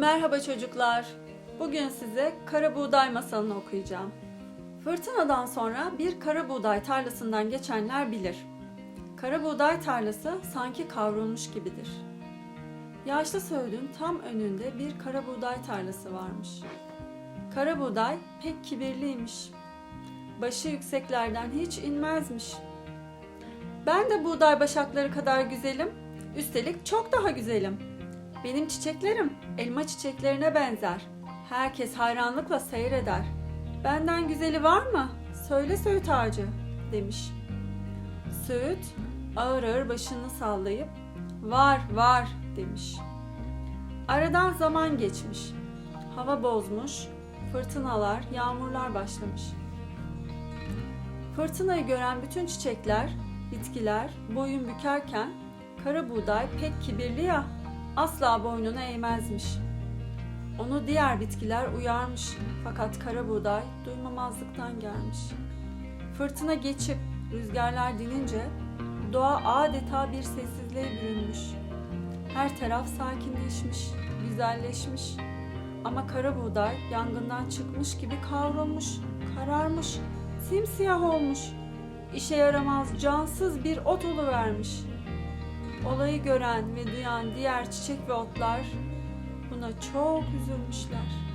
Merhaba çocuklar. Bugün size kara buğday masalını okuyacağım. Fırtınadan sonra bir kara buğday tarlasından geçenler bilir. Kara buğday tarlası sanki kavrulmuş gibidir. Yaşlı Söğüt'ün tam önünde bir kara buğday tarlası varmış. Kara buğday pek kibirliymiş. Başı yükseklerden hiç inmezmiş. Ben de buğday başakları kadar güzelim. Üstelik çok daha güzelim. Benim çiçeklerim elma çiçeklerine benzer. Herkes hayranlıkla seyreder. Benden güzeli var mı? Söyle Söğüt ağacı demiş. Söğüt ağır ağır başını sallayıp var var demiş. Aradan zaman geçmiş. Hava bozmuş, fırtınalar, yağmurlar başlamış. Fırtınayı gören bütün çiçekler, bitkiler boyun bükerken kara buğday pek kibirli ya asla boynunu eğmezmiş. Onu diğer bitkiler uyarmış fakat kara buğday duymamazlıktan gelmiş. Fırtına geçip rüzgarlar dinince doğa adeta bir sessizliğe bürünmüş. Her taraf sakinleşmiş, güzelleşmiş. Ama kara buğday yangından çıkmış gibi kavrulmuş, kararmış, simsiyah olmuş. İşe yaramaz, cansız bir ot vermiş. Olayı gören ve duyan diğer çiçek ve otlar buna çok üzülmüşler.